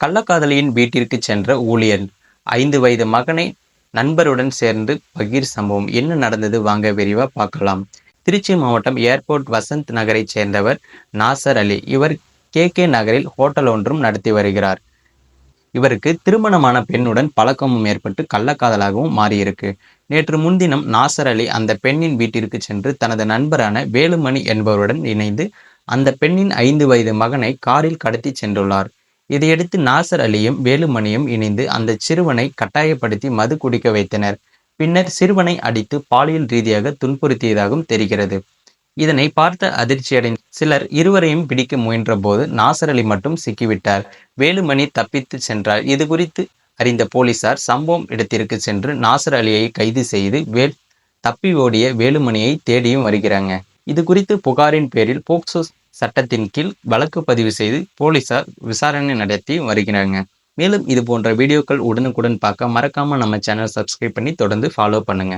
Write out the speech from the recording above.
கள்ளக்காதலியின் வீட்டிற்கு சென்ற ஊழியர் ஐந்து வயது மகனை நண்பருடன் சேர்ந்து பகீர் சம்பவம். என்ன நடந்தது? வாங்க விரிவா பார்க்கலாம். திருச்சி மாவட்டம் ஏர்போர்ட் வசந்த் நகரைச் சேர்ந்தவர் நாசர் அலி. இவர் கே. கே. நகரில் ஹோட்டல் ஒன்றும் நடத்தி வருகிறார். இவருக்கு திருமணமான பெண்ணுடன் பழக்கமும் ஏற்பட்டு கள்ளக்காதலாகவும் மாறியிருக்கு. நேற்று முன்தினம் நாசர் அலி அந்த பெண்ணின் வீட்டிற்கு சென்று தனது நண்பரான வேலுமணி என்பவருடன் இணைந்து அந்த பெண்ணின் ஐந்து வயது மகனை காரில் கடத்தி சென்றுள்ளார். இதையடுத்து நாசர் அலியும் வேலுமணியும் இணைந்து அந்த சிறுவனை கட்டாயப்படுத்தி மது குடிக்க வைத்தனர். பின்னர் சிறுவனை அடித்து பாலியல் ரீதியாக துன்புறுத்தியதாகவும் தெரிகிறது. இதனை பார்த்த அதிர்ச்சியடைந்த சிலர் இருவரையும் பிடிக்க முயன்றபோது நாசர் அலி மட்டும் சிக்கிவிட்டார். வேலுமணி தப்பித்து சென்றார். இது குறித்து அறிந்த போலீசார் சம்பவம் இடத்திற்கு சென்று நாசர் அலியை கைது செய்து வேல் தப்பி ஓடிய வேலுமணியை தேடியும் வருகிறாங்க. இது குறித்து புகாரின் பேரில் போக்சோ சட்டத்தின் கீழ் வழக்கு பதிவு செய்து போலீசார் விசாரணை நடத்தி வருகிறாங்க. மேலும் இது போன்ற வீடியோக்கள் உடனுக்குடன் பார்க்க மறக்காமல் நம்ம சேனல் சப்ஸ்கிரைப் பண்ணி தொடர்ந்து ஃபாலோ பண்ணுங்க.